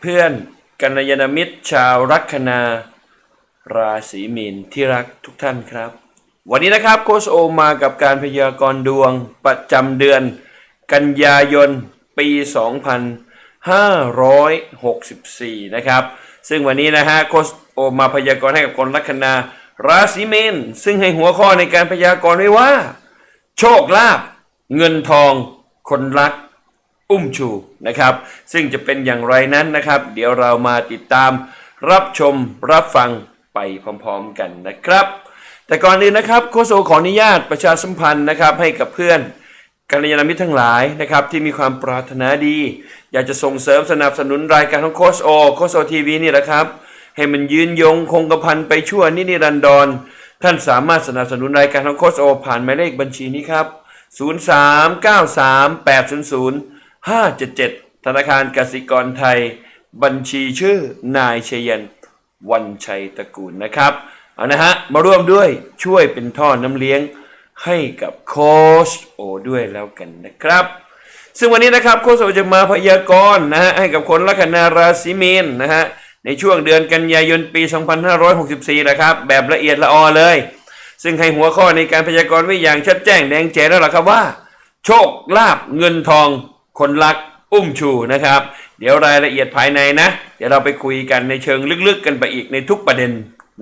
เพื่อนกัลยาณมิตรชาวลัคนา ราศีมีนที่รักทุกท่านครับ วันนี้นะครับโคชโอมากับการพยากรณ์ดวงประจำเดือน กันยายนปี 2564 นะครับ ซึ่งวันนี้นะฮะโคชโอมาพยากรณ์ให้กับคนลัคนา ราศีมีนซึ่งให้หัวข้อในการพยากรณ์ไว้ว่า โชคลาภเงินทอง คนรัก อุ้มชูนะครับ ซึ่งจะเป็นอย่างไรนั้นนะครับ เดี๋ยวเรามาติดตามรับชมรับฟังไปพร้อมๆกันนะครับ แต่ก่อนอื่นนะครับโคโซขออนุญาตประชาสัมพันธ์นะครับให้กับเพื่อนกัลยาณมิตรทั้งหลายนะครับที่มีความปรารถนาดี อยากจะส่งเสริมสนับสนุนรายการของโคชโอโคชโอทีวีนี่แหละครับ ให้มันยืนยงคงกระพันไปชั่วนิรันดร ท่านสามารถสนับสนุนรายการของโคชโอผ่านหมายเลขบัญชีนี้ครับ 0393800 577 ธนาคารกสิกรไทย บัญชีชื่อนายชยันวันชัยตระกูลนะครับเอานะฮะมาร่วมด้วยช่วยเป็นท่อน้ำเลี้ยงให้กับโคชโอด้วยแล้วกันนะครับ ซึ่งวันนี้นะครับโคชโอจะมาพยากรณ์นะฮะให้กับคนลัคนาราศีมีนนะฮะในช่วงเดือนกันยายนปี 2564นะครับ แบบละเอียดละออเลย ซึ่งให้หัวข้อในการพยากรณ์ไว้อย่างชัดแจ้งแดงแจ๋แล้วล่ะครับว่า โชคลาภเงินทอง คนรักอุ้มชูนะครับ เดี๋ยวรายละเอียดภายในนะ เดี๋ยวเราไปคุยกันในเชิงลึกๆ กันไปอีกในทุกประเด็น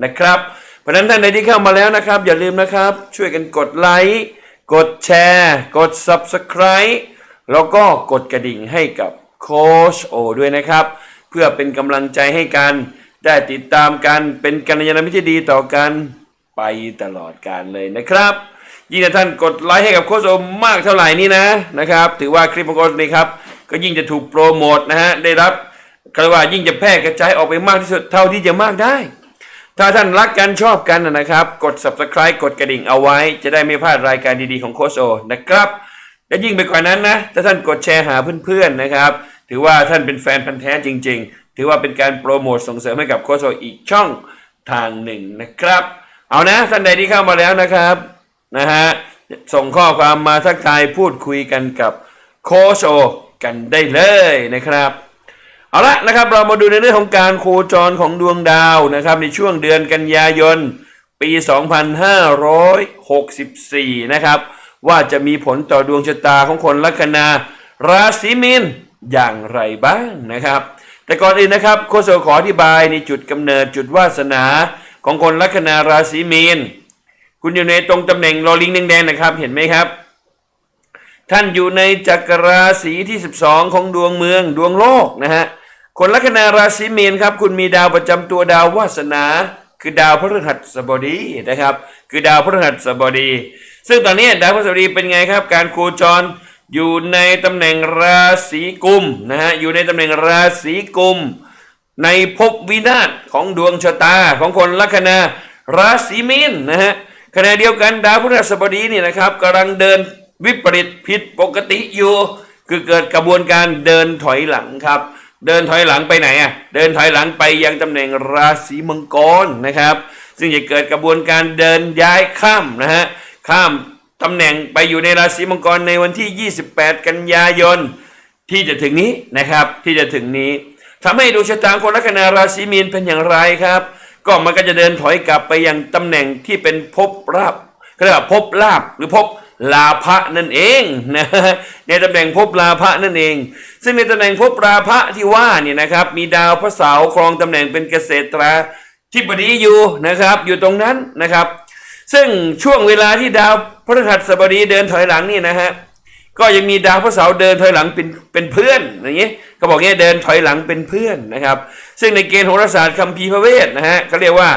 นะครับ เพราะฉะนั้นท่านใดที่เข้ามาแล้วนะครับ อย่าลืมนะครับ ช่วยกันกดไลค์กดแชร์ กด Subscribe แล้วก็กดกระดิ่งให้กับโคชโอด้วยนะครับ เพื่อเป็นกำลังใจให้กัน ได้ติดตามกันเป็นกัลยาณมิตรดีต่อกันไปตลอดการเลยนะครับ ยิ่งถ้าท่านกดไลค์ให้กับโค้ชโอมมากเท่าไหร่นี่นะนะครับ ถือว่าคลิปของโค้ชนี้ครับก็ยิ่งจะถูกโปรโมทนะฮะได้รับกรียกว่ายิ่งจะแพร่กระจายออกไปมากที่สุดเท่าที่จะมากได้ ถ้าท่านรักกันชอบกันนะครับ กด subscribe กดกระดิ่งเอาไว้ จะได้ไม่พลาดรายการดีๆของโค้ชโอนะครับ และยิ่งไปกว่านั้นนะถ้าท่านกดแชร์หาเพื่อนๆนะครับ ถือว่าท่านเป็นแฟนพันธ์แท้จริง ๆ ถือว่าเป็นการโปรโมทส่งเสริมให้กับโค้ชโออีกช่องทางหนึ่งนะครับ เอานะท่านใดที่เข้ามาแล้วนะครับ นะฮะส่งข้อความมาทักทายพูดคุยกันกับโคชโอกันได้เลยนะครับเอาละนะครับเรามาดูในเรื่องของการโคจรของดวงดาวนะครับ ในช่วงเดือนกันยายน ปี 2564 นะครับ ว่าจะมีผลต่อดวงชะตาของคนลัคนาราศีมีนอย่างไรบ้างนะครับ แต่ก่อนอื่นนะครับโคโซขออธิบายในจุดกำเนิดจุดวาสนาของคนลัคนาราศีมีน คุณอยู่ในตรงตำแหน่งลอลิงแดงๆนะครับ เห็นไหมครับ ท่านอยู่ในจักรราศีที่ 12 ของดวงเมืองดวงโลกนะฮะคนลัคนาราศีมีนครับ คุณมีดาวประจำตัวดาววาสนา คือดาวพฤหัสบดีนะครับ คือดาวพฤหัสบดี ซึ่งตอนนี้ดาวพฤหัสบดีเป็นไงครับ การโคจรอยู่ในตำแหน่งราศีกุมนะฮะอยู่ในตำแหน่งราศีกุม ในภพวินาศของดวงชะตาของคนลัคนาราศีมีนนะฮะ ขณะเดียวกันดาวพฤหัสบดีนี่นะครับกำลังเดินวิปริตผิดปกติอยู่ คือเกิดกระบวนการเดินถอยหลังครับ เดินถอยหลังไปไหนอะเดินถอยหลังไปยังตำแหน่งราศีมังกรนะครับ ซึ่งจะเกิดกระบวนการเดินย้ายข้ามนะฮะข้ามตำแหน่งไปอยู่ในราศีมังกรในวันที่ 28 กันยายนที่จะถึงนี้นะครับที่จะถึงนี้ทำให้ดวงชะตาคนลัคนาราศีมีนเป็นอย่างไรครับ ก็มันก็จะเดินถอยกลับไปยังตำแหน่งที่เป็นภพราบเขาเรียกว่าภพลาบหรือภพลาภะนั่นเองนะในตำแหน่งภพลาภะนั่นเอง ซึ่งในตำแหน่งภพลาภะที่ว่าเนี่ยนะครับ มีดาวพระเสาร์ครองตำแหน่งเป็นเกษตราธิบดีอยู่นะครับ อยู่ตรงนั้นนะครับ ซึ่งช่วงเวลาที่ดาวพฤหัสบดีเดินถอยหลังนี่นะฮะ ก็ยังมีดาวพระเสาร์เดินถอยหลังเป็นเป็นเพื่อนอย่างนี้เขาบอกงี้เดินถอยหลังเป็นเพื่อนนะครับ ซึ่งในเกณฑ์โหราศาสตร์คัมภีร์พระเวทนะฮะเขาเรียกว่า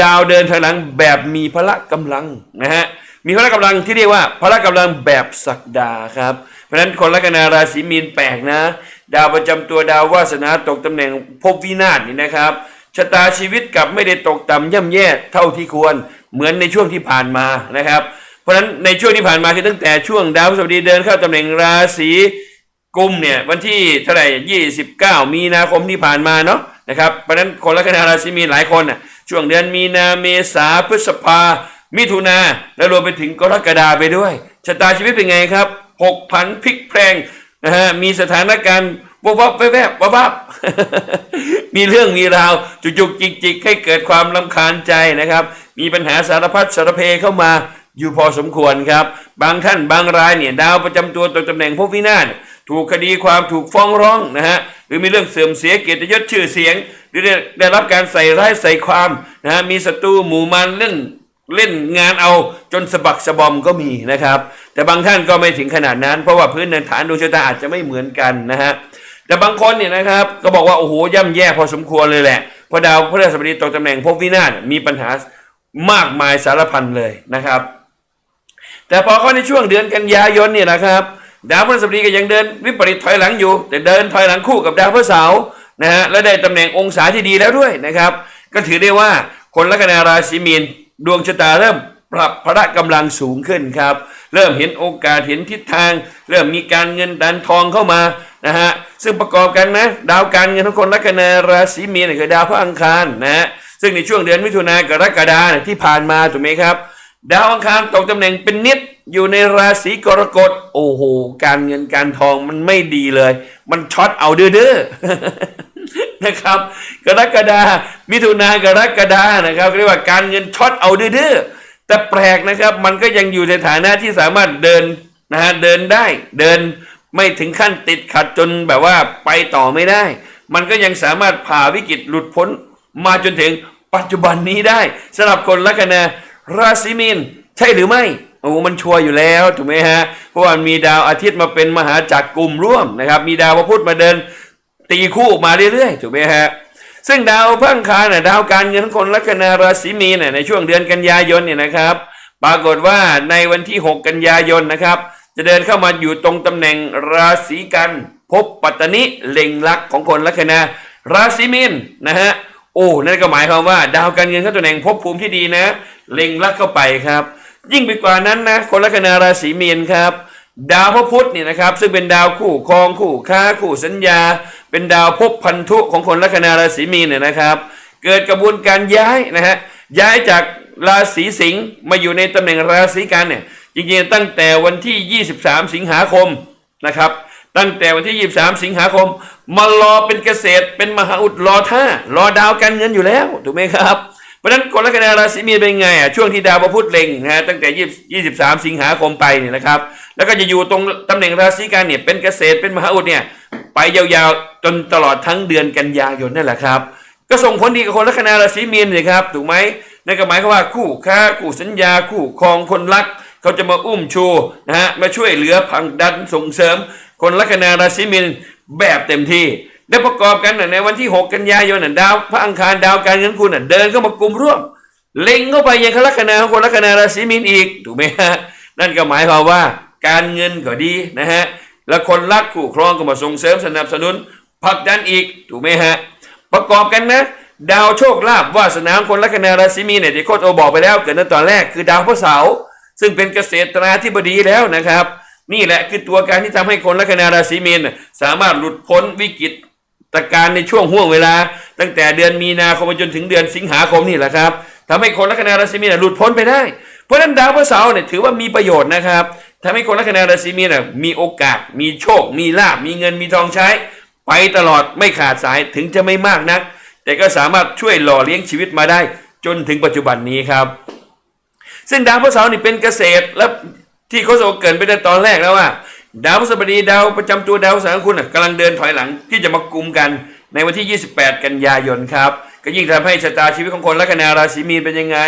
ดาวเดินถอยหลังแบบมีพละกำลังนะฮะมีพละกำลังที่เรียกว่าพละกำลังแบบศักดาครับ เพราะฉะนั้นคนลัคนาราศีมีนแปลกนะ ดาวประจำตัวดาววาสนาตกตำแหน่งภพวินาศนี่นะครับชะตาชีวิตกลับไม่ได้ตกต่ำย่ำแย่เท่าที่ควรเหมือนในช่วงที่ผ่านมานะครับ เพราะฉะนั้นในช่วงที่ผ่านมาคือตั้งแต่ช่วงดาวพฤหัสบดีเดินเข้าตำแหน่งราศีกุมเนี่ยวันที่เท่าไหร่ยี่สิบเก้ามีนาคมที่ผ่านมาเนาะนะครับเพราะฉะนั้นคนลัคนาราศีมีนหลายคนน่ะช่วงเดือนมีนาเมษาพฤษภา มิถุนาและรวมไปถึงกรกฎาไปด้วยชะตาชีวิตเป็นไงครับหกพันพลิกแพลงนะฮะมีสถานการณ์วับวับแวบแวบวับวับมีเรื่องมีราว จุกจุกจิกจิกให้เกิดความลำคาญใจนะครับ มีปัญหาสารพัดสารเพเข้ามา อยู่พอสมควรครับ บางท่านบางรายเนี่ยดาวประจำตัวตกตำแหน่งพบวินาศถูกคดีความถูกฟ้องร้องนะฮะหรือมีเรื่องเสื่อมเสียเกียรติยศชื่อเสียง หรือได้รับการใส่ร้ายใส่ความนะฮะมีศัตรูหมู่มันเล่นเล่นงานเอาจนสะบักสะบอมก็มีนะครับ แต่บางท่านก็ไม่ถึงขนาดนั้น เพราะว่าพื้นฐานดวงชะตาอาจจะไม่เหมือนกันนะฮะแต่บางคนเนี่ยนะครับก็บอกว่าโอ้โหย่ำแย่พอสมควรเลยแหละเพราะดาวพฤหัสบดีตกตำแหน่งภพวินาศมีปัญหามากมายสารพันเลยนะครับ แต่พอเข้าในช่วงเดือนกันยายนเนี่ยนะครับ ดาวพฤหัสบดีก็ยังเดินวิปริตถอยหลังอยู่ แต่เดินถอยหลังคู่กับดาวพฤหัสเสาร์นะฮะและได้ตำแหน่งองศาที่ดีแล้วด้วยนะครับ ก็ถือได้ว่าคนลัคนาราศีมีนดวงชะตาเริ่มปรับพละกำลังสูงขึ้นครับ เริ่มเห็นโอกาสเห็นทิศทาง เริ่มมีการเงินดันทองเข้ามานะฮะซึ่งประกอบกันนะดาวการเงินของคนลัคนาราศีมีนคือดาวพระอังคารนะฮะซึ่งในช่วงเดือนมิถุนายนกรกฎาคมที่ผ่านมาถูกไหมครับ ดาวอังคารตกตำแหน่งเป็นนิดอยู่ในราศีกรกฎโอ้โห การเงินการทองมันไม่ดีเลย มันช็อตเอาเด้อนะครับ กรกฎามิถุนากรกฎานะครับเรียกว่าการเงินช็อตเอาเด้อแต่แปลกนะครับ มันก็ยังอยู่ในฐานะที่สามารถเดินนะฮะเดินได้เดินไม่ถึงขั้นติดขัดจนแบบว่าไปต่อไม่ได้ มันก็ยังสามารถผ่าวิกฤตหลุดพ้นมาจนถึงปัจจุบันนี้ได้สำหรับคนลัคนา ราศีมีนใช่หรือไม่โอ้มันชัวร์อยู่แล้วถูกไหมฮะเพราะว่ามีดาวอาทิตย์มาเป็นมหาจักรกลุ่มร่วมนะครับ มีดาวพระพุธมาเดินตีคู่มาเรื่อยๆถูกไหมฮะซึ่งดาวพังคารน่ะดาวการเงินของคนลัคนาราศีมีนน่ะในช่วงเดือนกันยายนเนี่ยนะครับ ปรากฏว่าในวันที่ 6 กันยายนนะครับ จะเดินเข้ามาอยู่ตรงตำแหน่งราศีกันพบปัตตนิเล็งลักของคนลัคนาราศีมีนนะฮะ โอ้นั่นก็หมายความว่า ดาวการเงินเข้าตำแหน่งภพภูมิที่ดีนะ เล็งลักเข้าไปครับ ยิ่งไปกว่านั้นนะคนลัคนาราศีมีนครับ ดาวพระพุธเนี่ยนะครับ ซึ่งเป็นดาวคู่ครองคู่ค้าคู่สัญญา เป็นดาวภพพันธุของคนลัคนาราศีมีนเนี่ยนะครับ เกิดกระบวนการย้ายนะฮะย้ายจากราศีสิงห์มาอยู่ในตำแหน่งราศีกันเนี่ยจริงๆตั้งแต่วันที่ 23 สิงหาคมนะครับ ตั้งแต่วันที่ 23 สิงหาคม มารอเป็นเกษตร เป็นมหาอุดรอท่ารอดาวการเงินอยู่แล้วถูกไหมครับเพราะฉะนั้นกฎลัคนาราศีมีนเป็นไงอะช่วงที่ดาวพระพุธเล็งนะตั้งแต่ 23 สิงหาคมไปเนี่ยนะครับ แล้วก็จะอยู่ตรงตำแหน่งราศีกันเนี่ยเป็นเกษตรเป็นมหาอุดเนี่ยไปยาวๆจนตลอดทั้งเดือนกันยายนนั่นแหละครับ ก็ส่งผลดีกับคนลัคนาราศีมีนเลยครับถูกไหมนั่นก็หมายความว่าคู่ค้าคู่สัญญาคู่ครองคนรัก เขาจะมาอุ้มชูนะฮะมาช่วยเหลือผลักดันส่งเสริม คนลัคนาราศีมีนแบบเต็มที่ ได้ประกอบกันนะในวันที่ 6 กันยายนนะดาวพระอังคารดาวการเงินคุณนะเดินเข้ามากลุ่มร่วม เล็งเข้าไปยังลัคนาของคนลัคนาราศีมีนอีกถูกไหมฮะนั่นก็หมายความว่าการเงินก็ดีนะฮะแล้วคนรักคู่ครองก็มาส่งเสริมสนับสนุนผลักดันอีกถูกไหมฮะประกอบกันนะ ดาวโชคลาภวาสนาของคนลัคนาราศีมีนเนี่ยที่โคตรโอบอกไปแล้วเกิดในตอนแรกคือดาวพระเสาร์ซึ่งเป็นเกษตราธิบดีแล้วนะครับ นี่แหละคือตัวการที่ทำให้คนลัคนาราศีมีนสามารถหลุดพ้นวิกฤตการณ์ในช่วงห่วงเวลา ตั้งแต่เดือนมีนาคมจนถึงเดือนสิงหาคมนี่แหละครับทำให้คนลัคนาราศีมีนหลุดพ้นไปได้ เพราะนั้นดาวพระเสาร์เนี่ยถือว่ามีประโยชน์นะครับทำให้คนลัคนาราศีมีนมีโอกาส มีโชค มีลาบมีเงินมีทองใช้ ไปตลอดไม่ขาดสายถึงจะไม่มากนัก แต่ก็สามารถช่วยหล่อเลี้ยงชีวิตมาได้ จนถึงปัจจุบันนี้ครับ ซึ่งดาวพฤหัสาร์นี่เป็นเกษตรและ ที่เขาโซเกินไปในตอนแรกแล้วว่าดาวพฤหัสบดีดาวประจำตัวดาวพฤหัสของคุณน่ะกำลังเดินถอยหลังที่จะมากลุ่มกันในวันที่ 28 กันยายนครับ ก็ยิ่งทำให้ชะตาชีวิตของคนลัคนาราศีมีนเป็นยังไง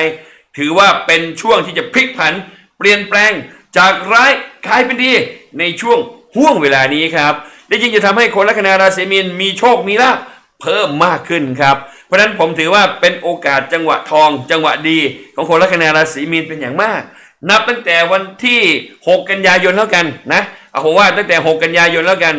ถือว่าเป็นช่วงที่จะพลิกผัน เปลี่ยนแปลงจากร้ายกลายเป็นดีในช่วงห่วงเวลานี้ครับและยิ่งจะทำให้คนลัคนาราศีมีนมีโชคมีลาภเพิ่มมากขึ้นครับ เพราะฉะนั้นผมถือว่าเป็นโอกาสจังหวะทอง จังหวะดีของคนลัคนาราศีมีนเป็นอย่างมาก นับตั้งแต่วันที่ 6 กันยายนแล้วกันนะเอาผมว่าตั้งแต่ 6 กันยายนแล้วกัน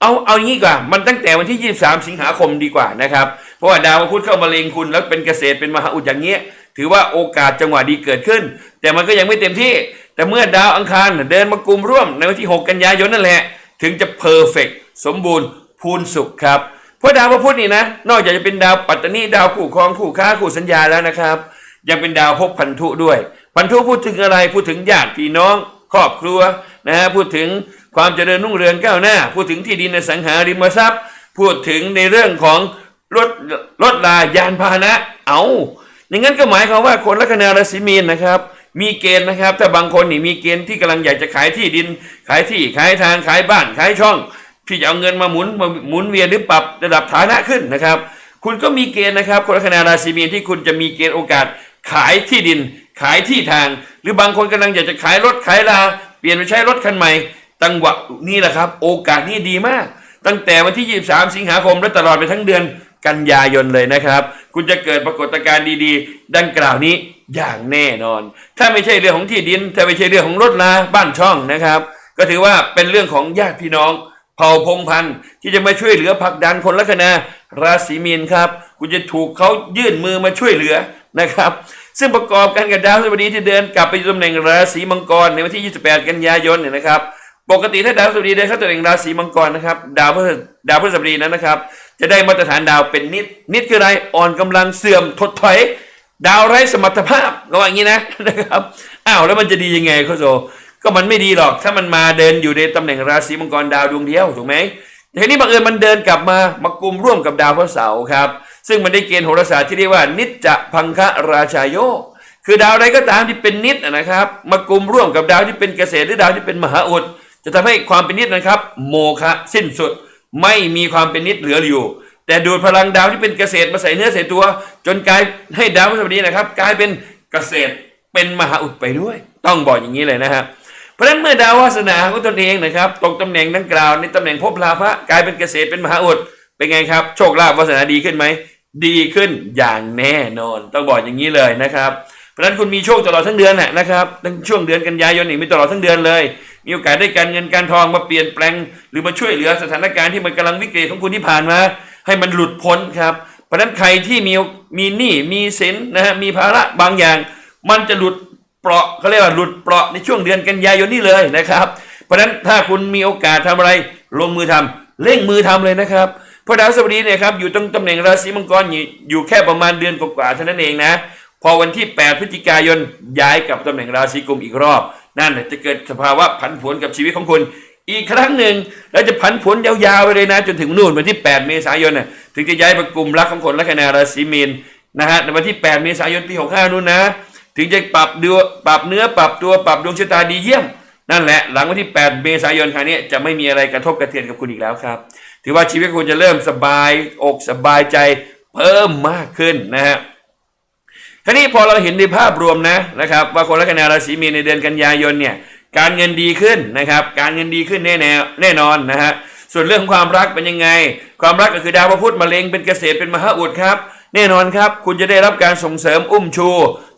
เอาเอาอย่างนี้กว่า มันตั้งแต่วันที่ 23 สิงหาคมดีกว่านะครับ เพราะว่าดาวพระพุธเข้ามาเลงคุณแล้วเป็นเกษตรเป็นมหาอุดอย่างเงี้ย ถือว่าโอกาสจังหวะดีเกิดขึ้น แต่มันก็ยังไม่เต็มที่ แต่เมื่อดาวอังคารเดินมากลุ่มร่วมในวันที่ 6 กันยายนนั่นแหละ ถึงจะเพอร์เฟกสมบูรณ์พูนสุขครับเพราะดาวพระพุธนี่นะ นอกจากจะเป็นดาวปัตตานีดาวคู่ครองคู่ค้าคู่สัญญาแล้วนะครับ ยังเป็นดาวภพพันธุด้วย พันธุพูดถึงอะไรพูดถึงญาติพี่น้อง ครอบครัวนะฮะพูดถึงความเจริญรุ่งเรืองก้าวหน้า พูดถึงที่ดินในสังหาริมทรัพย์ พูดถึงในเรื่องของรถรถลายานพาหนะ เอาอย่างนั้นก็หมายความว่าคนลัคนาราศีมีนนะครับ มีเกณฑ์นะครับ ถ้าบางคนนี่มีเกณฑ์ที่กำลังอยากจะขายที่ดิน ขายที่ขายทางขายบ้านขายช่องที่จะเอาเงินมาหมุนมาหมุนเวียนหรือปรับระดับฐานะขึ้นนะครับ คุณก็มีเกณฑ์นะครับ คนลัคนาราศีมีนที่คุณจะมีเกณฑ์โอกาสขายที่ดิน ขายที่ทาง หรือบางคนกำลังอยากจะขายรถขายลาเปลี่ยนไปใช้รถคันใหม่จังหวะนี่แหละครับ โอกาสนี้ดีมาก ตั้งแต่วันที่ 23 สิงหาคมและตลอดไปทั้งเดือนกันยายนเลยนะครับ คุณจะเกิดปรากฏการณ์ดีๆ ดังกล่าวนี้อย่างแน่นอน ถ้าไม่ใช่เรื่องของที่ดิน ถ้าไม่ใช่เรื่องของรถลาบ้านช่องนะครับ ก็ถือว่าเป็นเรื่องของญาติพี่น้อง เผ่าพงพันธุ์ที่จะมาช่วยเหลือผลักดันคนลัคนาราศีมีนครับ คุณจะถูกเขายื่นมือมาช่วยเหลือนะครับ ซึ่งประกอบกันกับดาวพฤหัสบดีที่เดินกลับไปอยู่ตำแหน่งราศีมังกรในวันที่ 28 กันยายนเนี่ยนะครับ ปกติถ้าดาวพฤหัสบดีเดินเข้าตำแหน่งราศีมังกรนะครับดาวพฤหัสดาวพฤหัสบดีนั้นนะครับ จะได้มาตรฐานดาวเป็นนิดนิดคืออะไรอ่อนกำลังเสื่อมถดถอย ดาวไร้สมรรถภาพก็ว่าอย่างนี้นะนะครับอ้าวแล้วมันจะดียังไงโคโซก็มันไม่ดีหรอกถ้ามันมาเดินอยู่ในตำแหน่งราศีมังกรดาวดวงเดียวถูกไหมทีนี้บังเอิญมันเดินกลับมามากลุ่มร่วมกับดาวพระเสาร์ครับ ซึ่งมันได้เกณฑ์โหราศาสตร์ที่เรียกว่า นิจจพังคะราชายโยคือดาวใดก็ตามที่เป็นนิจนะครับ มากลุ่มร่วมกับดาวที่เป็นเกษตรหรือดาวที่เป็นมหาอุดจะทำให้ความเป็นนิจนะครับ โมฆะสิ้นสุดไม่มีความเป็นนิจเหลืออยู่ แต่ดูดพลังดาวที่เป็นเกษตรมาใส่เนื้อใส่ตัว จนกลายให้ดาวพฤหัสบดีนะครับ กลายเป็นเกษตรเป็นมหาอุดไปด้วย ต้องบอกอย่างนี้เลยนะครับเพราะฉะนั้นเมื่อดาววาสนาของตนเองนะครับตกตำแหน่งดังกล่าวในตำแหน่งภพลาภะกลายเป็นเกษตรเป็นมหาอุดเป็นไงครับ โชคลาภวาสนาดีขึ้นไหม ดีขึ้นอย่างแน่นอน ต้องบอกอย่างนี้เลยนะครับ เพราะฉะนั้นคุณมีโชคตลอดทั้งเดือนน่ะนะครับตั้งช่วงเดือนกันยายนนี่มีตลอดทั้งเดือนเลย มีโอกาสได้การเงินการทองมาเปลี่ยนแปลง หรือมาช่วยเหลือสถานการณ์ที่มันกำลังวิกฤตของคุณที่ผ่านมาให้มันหลุดพ้นครับ เพราะฉะนั้นใครที่มีมีหนี้มีสินนะฮะมีภาระบางอย่าง มันจะหลุดเปราะเขาเรียกว่าหลุดเปราะในช่วงเดือนกันยายนนี่เลยนะครับ เพราะฉะนั้นถ้าคุณมีโอกาสทำอะไร ลงมือทำเร่งมือทำเลยนะครับเพราะดาวพฤหัสบดีเนี่ยครับอยู่ตรงตำแหน่งราศีมังกรอยู่แค่ประมาณเดือนกว่าๆเท่านั้นเองนะ พอวันที่ 8 พฤศจิกายนย้ายกลับตำแหน่งราศีกุมอีกรอบ นั่นน่ะจะเกิดสภาวะผันผวนกับชีวิตของคุณ อีกครั้งหนึ่งแล้วจะผันผวนยาวๆไปเลยนะ จนถึงนู่นวันที่ 8 เมษายนน่ะถึงจะย้ายไปกลุ่มรักของคนลัคนาราศีมีนนะฮะในวันที่ 8 เมษายนปี65นู่นนะถึงจะปรับดวปรับเนื้อปรับตัวปรับดวงชะตาดีเยี่ยม นั่นแหละหลังวันที่ 8 เมษายนครั้งนี้จะไม่มีอะไรกระทบกระเทือนกับคุณอีกแล้วครับ ถือว่าชีวิตคุณจะเริ่มสบายอกสบายใจเพิ่มมากขึ้นนะฮะคราวนี้พอเราเห็นในภาพรวมนะนะครับว่าคนลัคนาราศีมีนในเดือนกันยายนเนี่ยการเงินดีขึ้นนะครับ การเงินดีขึ้นแน่แน่แน่นอนนะฮะส่วนเรื่องของความรักเป็นยังไง ความรักก็คือดาวพระพุธมะเร็งเป็นเกษตรเป็นมหาอุดครับแน่นอนครับ คุณจะได้รับการส่งเสริมอุ้มชู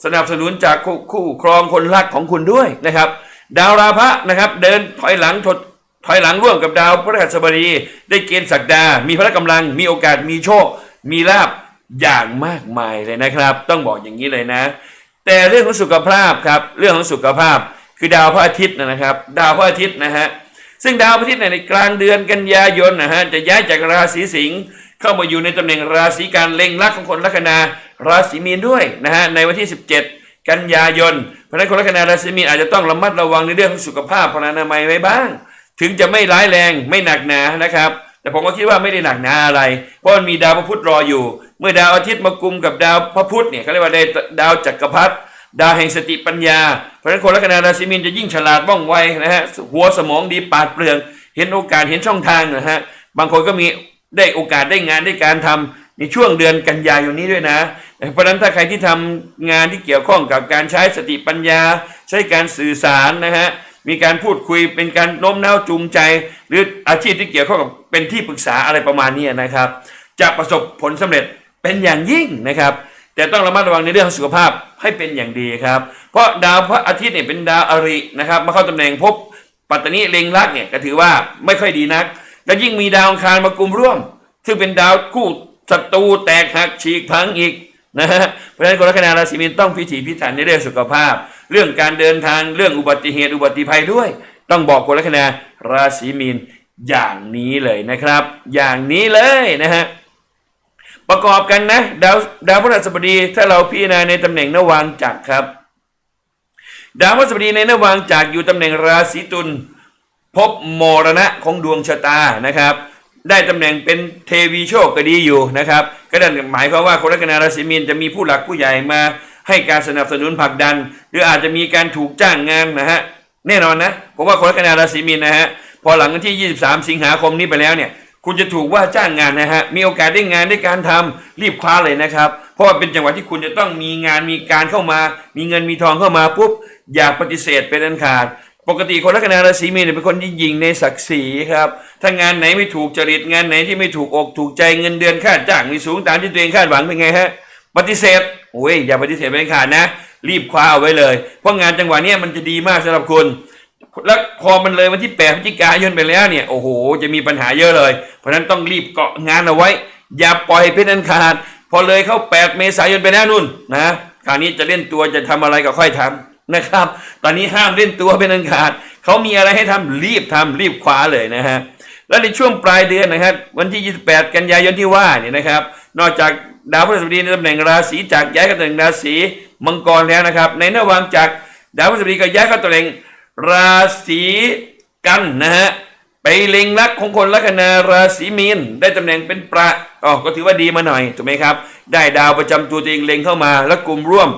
สนับสนุนจากคู่ครองคนรักของคุณด้วยนะครับ ดาวราพะนะครับ เดินถอยหลังถด ถอยหลังร่วมกับดาวพฤหัสบดี ได้เกณฑ์ศักดา มีพละกำลัง มีโอกาส มีโชค มีลาบอย่างมากมายเลยนะครับ ต้องบอกอย่างนี้เลยนะ แต่เรื่องของสุขภาพครับ เรื่องของสุขภาพ คือดาวพระอาทิตย์นะครับ ดาวพระอาทิตย์นะฮะ ซึ่งดาวพระอาทิตย์ในกลางเดือนกันยายนนะฮะ จะย้ายจากราศีสิงห์เข้ามาอยู่ในตำแหน่งราศีการเล็งลักของคนลัคนาราศีมีนด้วยนะฮะ ในวันที่ 17 กันยายน เพราะฉะนั้นคนลัคนาราศีมีนอาจจะต้องระมัดระวังในเรื่องของสุขภาพพลานามัยไว้บ้าง ถึงจะไม่ร้ายแรงไม่หนักหนานะครับ แต่ผมก็คิดว่าไม่ได้หนักหนาอะไร เพราะมันมีดาวพระพุธรออยู่ เมื่อดาวอาทิตย์มากุมกับดาวพระพุธเนี่ยเขาเรียกว่าได้ดาวจักรพรรดิดาวแห่งสติปัญญา เพราะฉะนั้นคนลัคนาราศีมีนจะยิ่งฉลาดว่องไวนะฮะหัวสมองดีปาดเปรื่อง เห็นโอกาสเห็นช่องทางนะฮะบางคนก็มีได้โอกาสได้งานได้การทำในช่วงเดือนกันยายนนี้ด้วยนะ เพราะฉะนั้นถ้าใครที่ทำงานที่เกี่ยวข้องกับการใช้สติปัญญา ใช้การสื่อสารนะฮะ มีการพูดคุยเป็นการโน้มน้าวจูงใจ หรืออาชีพที่เกี่ยวข้องกับเป็นที่ปรึกษาอะไรประมาณนี้นะครับ จะประสบผลสำเร็จเป็นอย่างยิ่งนะครับ แต่ต้องระมัดระวังในเรื่องสุขภาพให้เป็นอย่างดีครับ เพราะดาวพระอาทิตย์เนี่ยเป็นดาวอรินะครับมาเข้าตำแหน่งภพปัตตานีเลงลักเนี่ยก็ถือว่าไม่ค่อยดีนัก และยิ่งมีดาวอังคารมากลุ่มร่วม ซึ่งเป็นดาวคู่ศัตรูแตกหักฉีกพังอีก นะฮะเพราะฉะนั้นคนลัคนาราศีมีนต้องพิถีพิถันในเรื่องสุขภาพ เรื่องการเดินทางเรื่องอุบัติเหตุอุบัติภัยด้วย ต้องบอกคนลัคนาราศีมีนอย่างนี้เลยนะครับ อย่างนี้เลยนะฮะประกอบกันนะดาวดาวพฤหัสบดีถ้าเราพิจารณาในตำแหน่งนวางจักรครับ ดาวพฤหัสบดีในนวางจักรอยู่ตำแหน่งราศีตุลพบมรณะของดวงชะตานะครับ ได้ตำแหน่งเป็นเทวีโชคก็ดีอยู่นะครับ ก็นั่นหมายความว่าคนลัคนาราศีมีนจะมีผู้หลักผู้ใหญ่มาให้การสนับสนุนผลักดัน หรืออาจจะมีการถูกจ้างงานนะฮะแน่นอนนะผมว่าคนลัคนาราศีมีนนะฮะพอหลังวันที่ 23 สิงหาคมนี้ไปแล้วเนี่ย คุณจะถูกว่าจ้างงานนะฮะมีโอกาสได้งานได้การทำรีบคว้าเลยนะครับ เพราะว่าเป็นจังหวะที่คุณจะต้องมีงานมีการเข้ามา มีเงินมีทองเข้ามาปุ๊บอย่าปฏิเสธเป็นอันขาด ปกติคนลัคนาราศีมีนเนี่ยเป็นคนที่ยิงในศักดิ์ศรีครับ ถ้างานไหนไม่ถูกจริตงานไหนที่ไม่ถูกอกถูกใจเงินเดือนค่าจ้างมีสูงตามที่ตัวเองคาดหวังเป็นไงฮะปฏิเสธโอ้ยอย่าปฏิเสธเป็นขาดนะ รีบคว้าเอาไว้เลย เพราะงานจังหวะนี้มันจะดีมากสำหรับคุณแล้วพอมันเลยวันที่8พฤศจิกายนไปแล้วเนี่ยโอ้โห จะมีปัญหาเยอะเลย เพราะฉะนั้นต้องรีบเกาะงานเอาไว้ อย่าปล่อยเป็นอันขาด พอเลยเข้า8เมษายนไปแล้วนู่นนะคราวนี้จะเล่นตัวจะทำอะไรก็ค่อยทำ นะครับ ตอนนี้ห้ามเล่นตัวเป็นอันขาดเขามีอะไรให้ทำรีบทำรีบคว้าเลยนะฮะแล้วในช่วงปลายเดือนนะครับ วันที่ 28 กันยายนที่ว่าเนี่ยนะครับ นอกจากดาวพฤหัสบดีในตำแหน่งราศีจากย้ายเข้าตำแหน่งราศีมังกรแล้วนะครับ ในระหว่างจากดาวพฤหัสบดีก็ย้ายเข้าตำแหน่งราศีกันนะฮะไปเล็งลักของคนลัคนาราศีมีนได้ตำแหน่งเป็นประอ๋อก็ถือว่าดีมาหน่อยถูกไหมครับ ได้ดาวประจำตัวตัวเองเล็งเข้ามาแล้วกลุ่มร่วม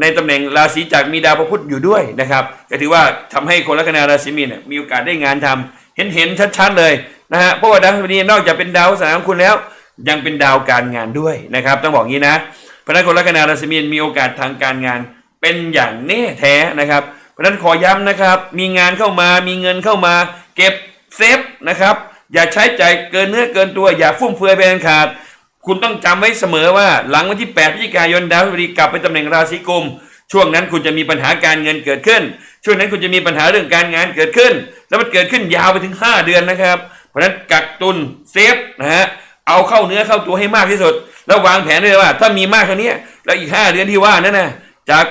ในตำแหน่งราศีจักมีดาวพระพุธอยู่ด้วยนะครับก็ถือว่าทำให้คนลัคนาราศีมีนมีโอกาสได้งานทำเห็นเห็นชัดๆเลยนะฮะเพราะว่าดาวพฤหัสนอกจากเป็นดาวสนามคุณแล้ว ยังเป็นดาวการงานด้วยนะครับ ต้องบอกงี้นะเพราะนั้นคนลัคนาราศีมีนมีโอกาสทางการงานเป็นอย่างแน่แท้นะครับเพราะนั้นขอย้ำนะครับ มีงานเข้ามามีเงินเข้ามา เก็บเซฟนะครับ อย่าใช้ใจายเกินเนื้อเกินตัว อย่าฟุ่มเฟือยไปอันขาด คุณต้องจำไว้เสมอว่าหลังวันที่ 8พฤศจิกายนดาวพฤหัสกลับไปตำแหน่งราศีกุม ช่วงนั้นคุณจะมีปัญหาการเงินเกิดขึ้น ช่วงนั้นคุณจะมีปัญหาเรื่องการงานเกิดขึ้น แล้วมันเกิดขึ้นยาวไปถึง 5 เดือนนะครับ เพราะฉะนั้นกักตุนเซฟนะฮะเอาเข้าเนื้อเข้าตัวให้มากที่สุด แล้ววางแผนด้วยว่า ถ้ามีมากเท่านี้แล้วอีก 5 เดือนที่ว่านั้นนะจาก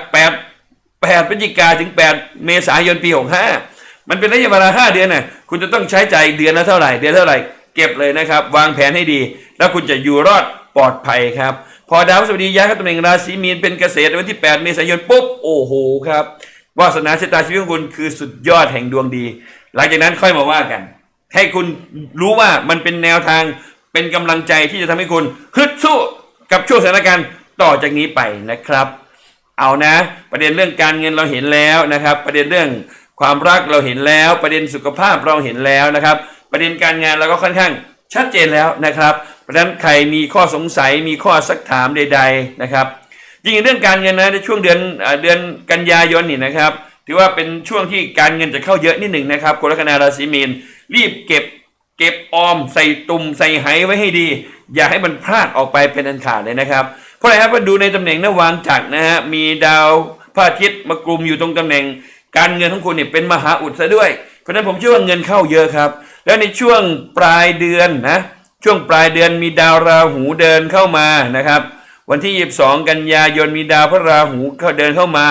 8 8พฤศจิกาถึง 8 เมษายนปี65มันเป็นระยะเวลา5เดือนน่ะคุณจะต้องใช้ใจเดือนละเท่าไหร่เดือนเท่าไหร่เก็บเลยนะครับ วางแผนให้ดี แล้วคุณจะอยู่รอดปลอดภัยครับ พอดาวพฤหัสบดีย้ายเข้าตำแหน่งราศีมีนเป็นเกษตรวันที่ 8 เมษายนปุ๊บโอ้โหครับวาสนาชะตาชีวิตของคุณคือสุดยอดแห่งดวงดี หลังจากนั้นค่อยมาว่ากัน ให้คุณรู้ว่ามันเป็นแนวทางเป็นกำลังใจที่จะทำให้คุณฮึดสู้กับช่วงสถานการณ์ต่อจากนี้ไปนะครับ เอานะ ประเด็นเรื่องการเงินเราเห็นแล้วนะครับ ประเด็นเรื่องความรักเราเห็นแล้ว ประเด็นสุขภาพเราเห็นแล้วนะครับ ประเด็นการงานเราก็ค่อนข้างชัดเจนแล้วนะครับ เพราะฉะนั้นใครมีข้อสงสัยมีข้อสักถามใด ๆนะครับยิ่งเรื่องการเงินนะในช่วงเดือนเดือนกันยายนนี่นะครับถือว่าเป็นช่วงที่การเงินจะเข้าเยอะนิดหนึ่งนะครับคนลัคนาราศีมีนรีบเก็บเก็บออมใส่ตุ่มใส่ไหไว้ให้ดี อย่าให้มันพลาดออกไปเป็นอันขาดเลยนะครับ เพราะอะไรครับมาดูในตำแหน่งนวางจักรนะฮะมีดาวพระอาทิตย์มากลุ่มอยู่ตรงตำแหน่ง การเงินของคุณเนี่ยเป็นมหาอุดซะด้วย เพราะฉะนั้นผมเชื่อว่าเงินเข้าเยอะครับ แล้วในช่วงปลายเดือนนะ ช่วงปลายเดือนมีดาวราหูเดินเข้ามานะครับ วันที่ 22 กันยายนมีดาวพระราหูเข้าเดินเข้ามา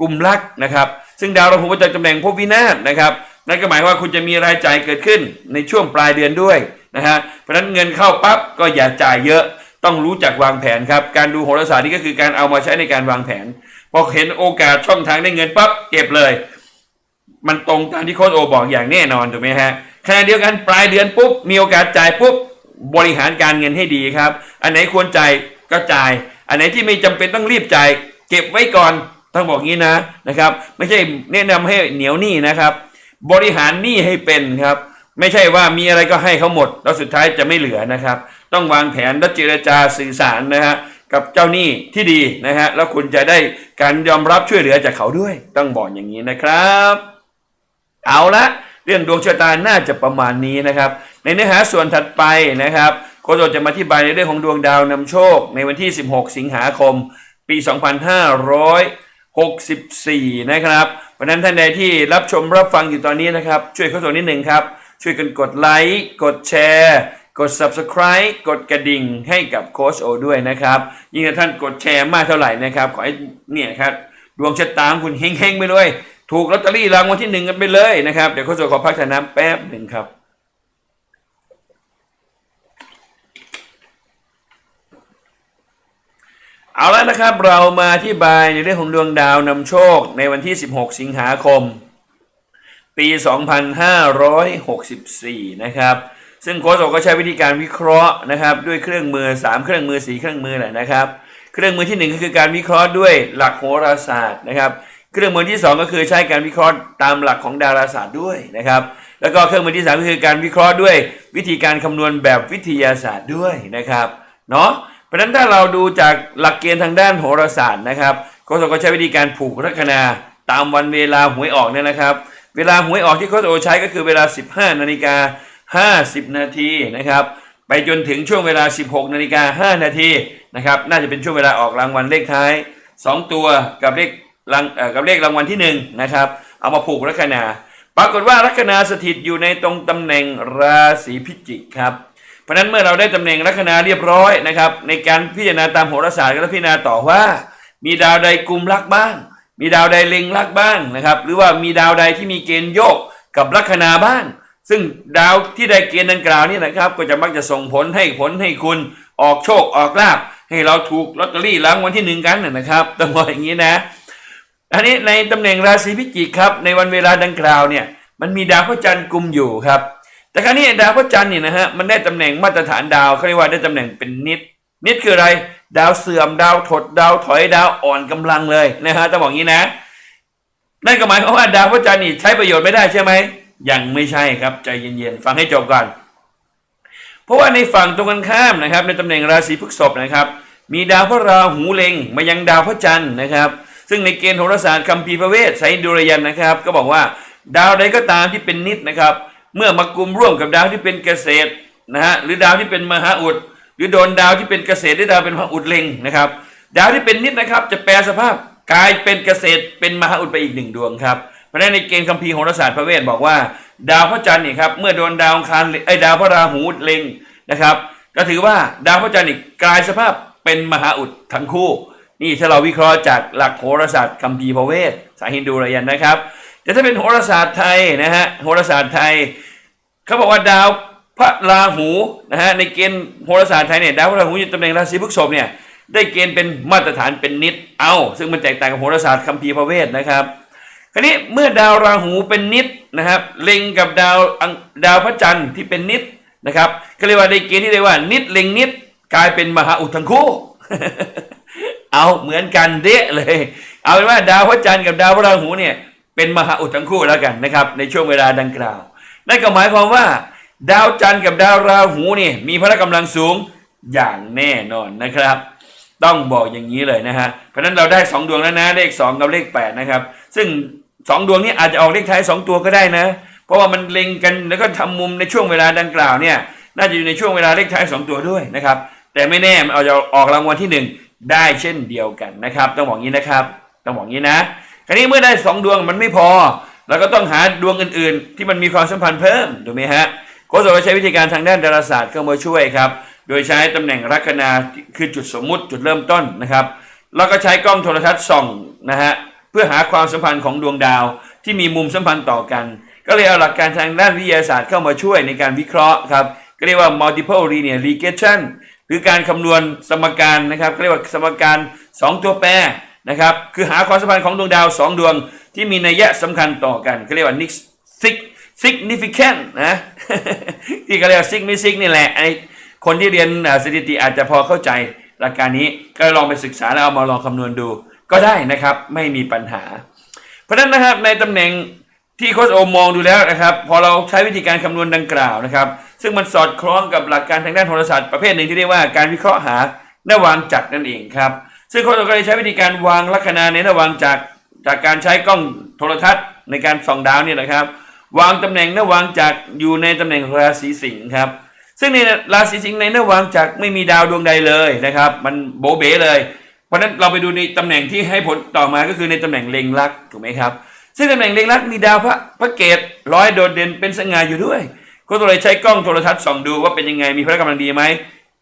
กลุ่มลักนะครับ ซึ่งดาวราหูประจำตำแหน่งภพวินาศนะครับนั่นก็หมายว่าคุณจะมีรายจ่ายเกิดขึ้นในช่วงปลายเดือนด้วยนะฮะเพราะฉะนั้นเงินเข้าปั๊บก็อย่าจ่ายเยอะต้องรู้จักวางแผนครับ การดูโหราศาสตร์นี่ก็คือการเอามาใช้ในการวางแผนพอเห็นโอกาสช่องทางได้เงินปั๊บเก็บเลย มันตรงตามที่โค้ชโอบอกอย่างแน่นอนถูกไหมฮะขณะเดียวกันปลายเดือนปุ๊บมีโอกาสจ่ายปุ๊บ บริหารการเงินให้ดีครับ อันไหนควรจ่ายก็จ่าย อันไหนที่ไม่จำเป็นต้องรีบจ่าย เก็บไว้ก่อนต้องบอกงี้นะนะครับ ไม่ใช่แนะนำให้เหนียวหนี้นะครับ บริหารหนี้ให้เป็นครับ ไม่ใช่ว่ามีอะไรก็ให้เขาหมด แล้วสุดท้ายจะไม่เหลือนะครับ ต้องวางแผนและเจรจาสื่อสารนะฮะกับเจ้าหนี้ที่ดีนะฮะแล้วคุณจะได้การยอมรับช่วยเหลือจากเขาด้วย ต้องบอกอย่างนี้นะครับ เอาละ เรื่องดวงชะตาน่าจะประมาณนี้นะครับ ในเนื้อหาส่วนถัดไปนะครับโคชโอจะมาอธิบายในเรื่องของดวงดาวนำโชค ในวันที่ 16 สิงหาคม ปี 2564 นะครับเพราะนั้นท่านใดที่รับชมรับฟังอยู่ตอนนี้นะครับ ช่วยโคชโอนิดหนึ่งครับ ช่วยกันกดไลค์กดแชร์กด subscribe กดกระดิ่งให้กับโค้ชโอด้วยนะครับ ยิ่งถ้าท่านกดแชร์มากเท่าไหร่นะครับ ขอให้เนี่ยครับ ดวงชะตาของคุณเฮงๆไปเลย ถูกลอตเตอรี่รางวัลที่หนึ่งกันไปเลยนะครับ เดี๋ยวโค้ชโอขอพักทานน้ำแป๊บหนึ่งครับเอาแล้วนะครับเรามาที่บายในเรื่องของดวงดาวนำโชคในวันที่ 16 สิงหาคม ปี 2564 นะครับ ซึ่งโค้ชโอก็ใช้วิธีการวิเคราะห์นะครับ ด้วยเครื่องมือ 3 เครื่องมือ 4 เครื่องมือแหละนะครับ เครื่องมือที่ 1 ก็คือการวิเคราะห์ด้วยหลักโหราศาสตร์นะครับ เครื่องมือที่ 2 ก็คือใช้การวิเคราะห์ตามหลักของดาราศาสตร์ด้วยนะครับ แล้วก็เครื่องมือที่ 3 ก็คือการวิเคราะห์ด้วยวิธีการคำนวณแบบวิทยาศาสตร์ด้วยนะครับเนาะเพราะฉะนั้นถ้าเราดูจากหลักเกณฑ์ทางด้านโหราศาสตร์นะครับโค้ชโอก็ใช้วิธีการผูกลัคนาตามวันเวลาหวยออกเนี่ยนะครับ เวลาหวยออกที่โค้ชโอใช้ก็คือเวลา 15นาฬิกา50 นาทีนะครับไปจนถึงช่วงเวลา 16นาฬิกา5นาทีนะครับน่าจะเป็นช่วงเวลาออกรางวัลเลขท้าย 2 ตัวกับเลข รางกับเลขรางวัลที่1นะครับเอามาผูกลัคนา ปรากฏว่าลัคนาสถิตอยู่ในตรงตำแหน่งราศีพิจิกครับเพราะนั้นเมื่อเราได้ตำแหน่งลัคนาเรียบร้อยนะครับ ในการพิจารณาตามโหราศาสตร์ก็ต้องพิจารณาต่อว่า มีดาวใดกลุ่มรักบ้าง มีดาวใดเล็งรักบ้างนะครับหรือว่ามีดาวใดที่มีเกณฑ์โยกกับลัคนาบ้าง ซึ่งดาวที่ได้เกณฑ์ดังกล่าวนี่นะครับ ก็จะมักจะส่งผลให้ผลให้คุณออกโชคออกลาภให้เราถูกลอตเตอรี่รางวัลที่หนึ่งกันนะนะครับต้องบอกอย่างนี้นะ อันนี้ในตำแหน่งราศีพิจิกครับ ในวันเวลาดังกล่าวเนี่ยมันมีดาวพระจันทร์กุมอยู่ครับ แต่ครั้นี้ดาวพระจันทร์เนี่ยนะฮะมันได้ตำแหน่งมาตรฐานดาวเขาเรียกว่าได้ตำแหน่งเป็นนิด นิดคืออะไร ดาวเสื่อมดาวถดดาวถอยดาวอ่อนกำลังเลยนะฮะต้องบอกงี้นะ นั่นก็หมายความว่าดาวพระจันทร์นี่ใช้ประโยชน์ไม่ได้ใช่ไหมยังไม่ใช่ครับใจเย็นๆฟังให้จบก่อน เพราะว่าในฝั่งตรงกันข้ามนะครับ ในตำแหน่งราศีพฤษภนะครับ มีดาวพระราหูเล็งมายังดาวพระจันทร์นะครับ ซึ่งในเกณฑ์โหราศาสตร์คัมภีพระเวทไซดุรยันนะครับ ก็บอกว่า ดาวใดก็ตามที่เป็นนิดนะครับ เมื่อมากลุ่มร่วมกับดาวที่เป็นเกษตรนะฮะหรือดาวที่เป็นมหาอุด หรือโดนดาวที่เป็นเกษตรหรือดาวเป็นมหาอุดเล็งนะครับ ดาวที่เป็นนิดนะครับ จะแปลสภาพกลายเป็นเกษตรเป็นมหาอุดไปอีกหนึ่งดวงครับเพราะฉะนั้นในเกณฑ์คัมภีโหราศาสตร์พระเวทบอกว่า ดาวพระจันทร์เนี่ยครับเมื่อโดนดาวคารไอ้ดาวพระราหูเล็งนะครับ ก็ถือว่าดาวพระจันทร์นี่กลายสภาพเป็นมหาอุดทั้งคู่ นี่ถ้าเราวิเคราะห์จากหลักโหราศาสตร์คัมภีร์พระเวทสายฮินดูระยันนะครับ แต่ถ้าเป็นโหราศาสตร์ไทยนะฮะโหราศาสตร์ไทยเขาบอกว่าดาวพระราหูนะฮะในเกณฑ์โหราศาสตร์ไทยเนี่ยดาวพระราหูอยู่ตำแหน่งราศีพฤษภเนี่ยได้เกณฑ์เป็นมาตรฐานเป็นนิดเอาซึ่งมันแตกต่างกับโหราศาสตร์คัมภีร์พระเวทนะครับคราวนี้เมื่อดาวราหูเป็นนิดนะครับเล็งกับดาวดาวพระจันทร์ที่เป็นนิดนะครับก็เรียกว่าในเกณฑ์ที่เรียกว่านิดเล็งนิดกลายเป็นมหาอุดทั้งคู่ เอาเหมือนกันเดะเลย เอาเป็นว่าดาวพระจันทร์กับดาวพระราหูเนี่ยเป็นมหาอุดทั้งคู่แล้วกันนะครับในช่วงเวลาดังกล่าวนั่นก็หมายความว่า ดาวจันทร์กับดาวราหูเนี่ยมีพละกำลังสูงอย่างแน่นอนนะครับ ต้องบอกอย่างนี้เลยนะฮะเพราะนั้นเราได้ 2 ดวงแล้วนะเลข 2 กับเลข 8 นะครับ ซึ่ง 2 ดวงนี้อาจจะออกเลขท้าย 2 ตัวก็ได้นะ เพราะว่ามันเล็งกันแล้วก็ทำมุมในช่วงเวลาดังกล่าวเนี่ยน่าจะอยู่ในช่วงเวลาเลขท้าย 2 ตัวด้วยนะครับแต่ไม่แน่มันเอาจะออกรางวัลที่ 1 ได้เช่นเดียวกันนะครับ ต้องบอกงี้นะครับ ต้องบอกงี้นะ คราวนี้เมื่อได้ 2 ดวงมันไม่พอเราก็ต้องหาดวงอื่นๆ ที่มันมีความสัมพันธ์เพิ่มถูกไหมฮะโค้ชก็ใช้วิธีการทางด้านดาราศาสตร์เข้ามาช่วยครับ โดยใช้ตำแหน่งลัคนาคือจุดสมมุติจุดเริ่มต้นนะครับ แล้วก็ใช้กล้องโทรทัศน์ส่องนะฮะเพื่อหาความสัมพันธ์ของดวงดาวที่มีมุมสัมพันธ์ต่อกัน ก็เลยเอาหลักการทางด้านวิทยาศาสตร์เข้ามาช่วยในการวิเคราะห์ครับก็เรียกว่า multiple linear regression หรือการคำนวณสมการนะครับเรียกว่าสมการ 2 ตัวแปรนะครับคือหาความสัมพันธ์ของดวงดาว 2 ดวงที่มีนัยยะสำคัญต่อกันก็เรียกว่า nix sig significant นะที่เขาเรียกว่า significant นี่แหละไอคนที่เรียนสถิติอาจจะพอเข้าใจหลักการนี้ก็ลองไปศึกษาแล้วเอามาลองคำนวณดูก็ได้นะครับไม่มีปัญหา เพราะฉะนั้นนะครับในตำแหน่งที่โค้ชโอมองดูแล้วนะครับ พอเราใช้วิธีการคำนวณดังกล่าวนะครับ ซึ่งมันสอดคล้องกับหลักการทางด้านโหราศาสตร์ประเภทหนึ่งที่เรียกว่าการวิเคราะห์หาหน้าวางจักรนั่นเองครับ ซึ่งโค้ชโอก็เลยใช้วิธีการวางลัคนาในหน้าวางจักรจากการใช้กล้องโทรทัศน์ในการส่องดาวเนี่ยนะครับ วางตำแหน่งหน้าวางจักรอยู่ในตำแหน่งราศีสิงห์ครับ ซึ่งในราศีสิงห์ในหน้าวางจักรไม่มีดาวดวงใดเลยนะครับ มันโบเบ๋เลย เพราะนั้นเราไปดูในตำแหน่งที่ให้ผลต่อมาก็คือในตำแหน่งเล็งลักถูกไหมครับซึ่งตำแหน่งเล็งลักมีดาวพระพระเกตร้อยโดดเด่นเป็นสง่าอยู่ด้วย ก็เลยใช้กล้องโทรทัศน์ส่องดูว่าเป็นยังไงมีพละกำลังดีไหม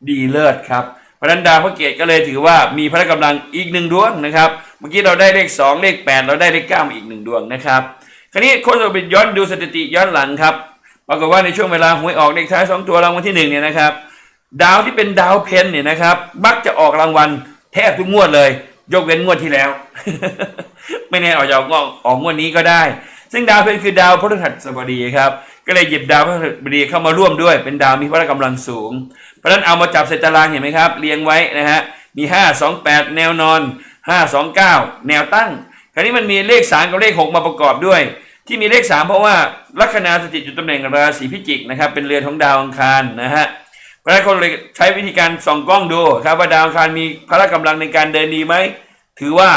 ดีเลิศครับพระนันดาวพระเกตก็เลยถือว่ามีพละกำลังอีกหนึ่งดวงนะครับ เมื่อกี้เราได้เลข 2 เลข 8 เราได้เลข9มาอีกหนึ่งดวงนะครับคราวนี้โค้ชเราไปย้อนดูสถิติย้อนหลังครับปรากฏว่าในช่วงเวลาหวยออกเลขท้าย 2 ตัวรางวัลที่1เนี่ยนะครับดาวที่เป็นดาวเพนเนี่ยนะครับมักจะออกรางวัลแทบทุกงวดเลย ยกเว้นงวดที่แล้ว ไม่แน่อาจจะออกงวดออกงวดนี้ก็ได้ ซึ่งดาวเพนคือดาวพฤหัสบดีครับ ก็เลยหยิบดาวพฤหัสบดีเข้ามาร่วมด้วย เป็นดาวมีพละกำลังสูง เพราะนั้นเอามาจับใส่ตารางเห็นไหมครับ เรียงไว้นะฮะ มี 5 2 8 แนวนอน 5 2 9 แนวตั้ง คราวนี้มันมีเลข3กับเลข 6 มาประกอบด้วย ที่มีเลข 3 เพราะว่าลัคนาสถิตอยู่ตำแหน่งราศีพิจิกนะครับ เป็นเรือนของดาวอังคารนะฮะเพราะนั้นคนเลยใช้วิธีการส่องกล้องดูครับว่าดาวอังคารมีพละกำลังในการเดินดีไหม ถือว่า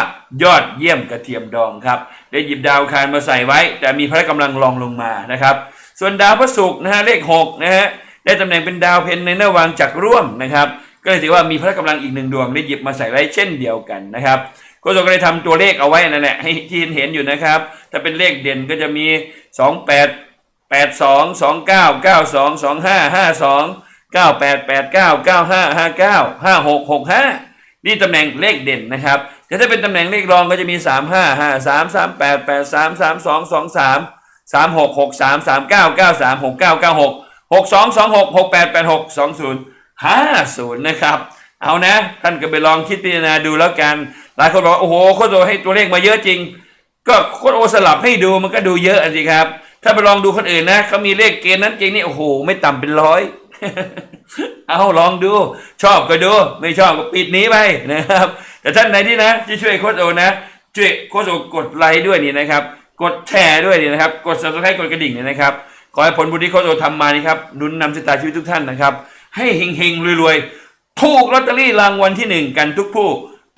ยอดเยี่ยมกระเทียมดองครับ ได้หยิบดาวคารมาใส่ไว้ แต่มีพละกำลังรองลงมานะครับ ส่วนดาวพระศุกร์นะฮะเลข6นะฮะได้ตำแหน่งเป็นดาวเพนในเนวังจักรร่วมนะครับ ก็เลยถือว่ามีพละกำลังอีกหนึ่งดวงได้หยิบมาใส่ไว้เช่นเดียวกันนะครับก็จะก็เลยทำตัวเลขเอาไว้นั่นแหละให้ที่เห็นอยู่นะครับ ถ้าเป็นเลขเด่นก็จะมี 2 8 8 2 2 9 9 2 2 5 5 2 9 8 8 9 9 5 5 9 5 6 6 5 นี่ตำแหน่งเลขเด่นนะครับ แต่ถ้าเป็นตำแหน่งเลขรองก็จะมี3 5 5 3 3 8 8 3 3 2 2 3 3 6 6 3 3 9 9 3 6 9 9 6 6 2 2 6 6 8 8 6 2 0 5 0นะครับ เอานะ ท่านก็ไปลองคิดพิจารณาดูแล้วกัน หลายคนบอกว่าโอ้โหโคตรโอให้ตัวเลขมาเยอะจริง ก็โคตรโอสลับให้ดูมันก็ดูเยอะอสิครับ ถ้าไปลองดูคนอื่นนะเขามีเลขเกณฑ์นั้นจริงนี่โอ้โห ไม่ต่ำเป็นร้อยเอาลองดู ชอบก็ดู ไม่ชอบก็ปิดหนี้ไปนะครับ แต่ท่านไหนที่นะที่ช่วยโคตรโอนะช่วยโคตรโอกดไลค์ด้วยนี่นะครับ กดแชร์ด้วยนี่นะครับ กด subscribe กดกระดิ่งนี่ยนะครับ ขอให้ผลบุญที่โคตรโอทำมานี่ครับนุนนำชะตาชีวิตทุกท่านนะครับ ให้เฮงๆรวยๆถูกลอตเตอรี่รางวัลที่หนึ่งกันทุกผู้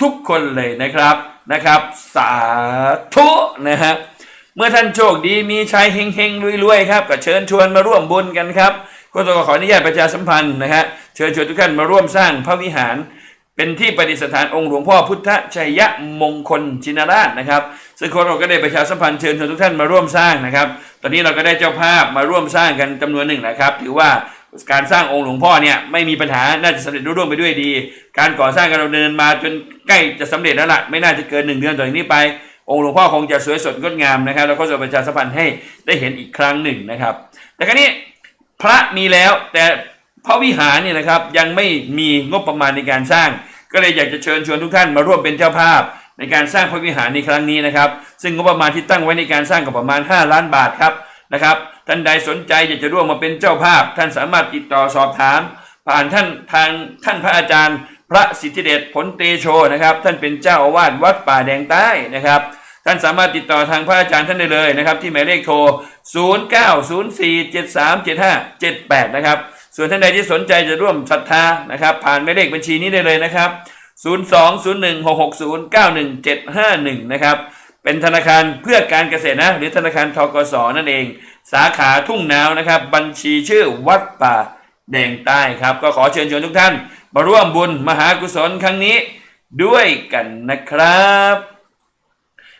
ทุกคนเลยนะครับนะครับ สาธุนะฮะเมื่อท่านโชคดีมีชัยเฮงๆรวยๆครับก็เชิญชวนมาร่วมบุญกันครับก็ต้องขออนุญาตประชาสัมพันธ์นะฮะเชิญชวนทุกท่านมาร่วมสร้างพระวิหาร เป็นที่ประดิษฐานองค์หลวงพ่อพุทธชัยยะมงคลชินราชนะครับ ซึ่งคนเราก็ได้ประชาสัมพันธ์เชิญชวนทุกท่านมาร่วมสร้างนะครับ ตอนนี้เราก็ได้เจ้าภาพมาร่วมสร้างกันจำนวนหนึ่งนะครับ ถือว่าการสร้างองค์หลวงพ่อเนี่ยไม่มีปัญหา น่าจะสำเร็จรุ่ร่วงไปด้วยดี การก่อสร้างกันเราเดินมาจนใกล้จะสำเร็จแล้วล่ะ ไม่น่าจะเกินหนึ่งเดือนต่อจากนี้ไป องค์หลวงพ่อคงจะสวยสดงดงามนะครับ แล้วก็จะประชาสัมพันธ์ให้ได้เห็นอีกครั้งหนึ่งนะครับ แต่ครั้นี้พระมีแล้วแต่พระวิหารเนี่ยนะครับยังไม่มีงบประมาณในการสร้าง ก็เลยอยากจะเชิญชวนทุกท่านมาร่วมเป็นเจ้าภาพ ในการสร้างพระวิหารในครั้งนี้นะครับ ซึ่งงบประมาณที่ตั้งไว้ในการสร้างก็ประมาณ 5 ล้านบาทครับนะครับ ท่านใดสนใจอยากจะร่วมมาเป็นเจ้าภาพ ท่านสามารถติดต่อสอบถาม ผ่านท่านทางท่านพระอาจารย์ พระสิทธิเดชผลเตโชนะครับ ท่านเป็นเจ้าอาวาสวัดป่าแดงใต้นะครับท่านสามารถติดต่อทางพระอาจารย์ท่านได้เลยนะครับ ที่หมายเลขโทร 0904737578 นะครับ ส่วนท่านใดที่สนใจจะร่วมศรัทธานะครับ ผ่านหมายเลขบัญชีนี้ได้เลยนะครับ 02-01660-91751นะครับ เป็นธนาคารเพื่อการเกษตรนะ หรือธนาคารทกสนั่นเอง สาขาทุ่งนาวนะครับ บัญชีชื่อวัดป่าแดงใต้ครับ ก็ขอเชิญชวนทุกท่านมาร่วมบุญมหากุศลครั้งนี้ด้วยกันนะครับ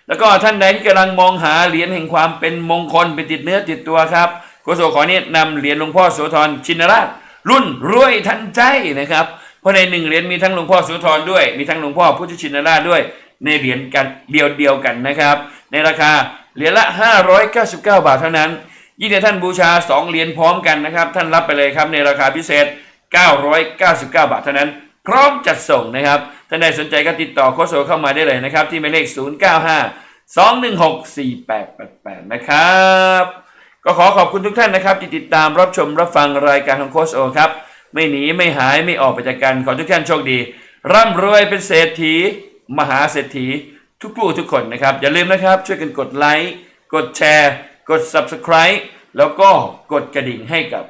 แล้วก็ท่านใดที่กำลังมองหาเหรียญแห่งความเป็นมงคลไปติดเนื้อติดตัวครับ โสขอแนะนำเหรียญหลวงพ่อโสธรชินราช รุ่นรวยทันใจนะครับ เพราะในหนึ่งเหรียญมีทั้งหลวงพ่อโสธรด้วย มีทั้งหลวงพ่อพุทธชินราชด้วย ในเหรียญกันเดียวเดียวกันนะครับ ในราคาเหรียญละ 599 บาทเท่านั้น ยิ่งถ้าท่านบูชา 2 เหรียญพร้อมกันนะครับ ท่านรับไปเลยครับในราคาพิเศษ 999 บาทเท่านั้นพร้อมจัดส่งนะครับท่านใดสนใจก็ติดต่อโคชโซเข้ามาได้เลยนะครับ ที่หมายเลข 095 216 4888 นะครับ ก็ขอขอบคุณทุกท่านนะครับที่ติดตามรับชมรับฟังรายการของโคชโอครับ ไม่หนีไม่หายไม่ออกไปจากกันขอทุกท่านโชคดี ร่ำรวยเป็นเศรษฐี มหาเศรษฐี ทุกผู้ทุกคนนะครับ อย่าลืมนะครับ ช่วยกันกดไลค์กดแชร์ กด Subscribe แล้วก็กดกระดิ่งให้กับ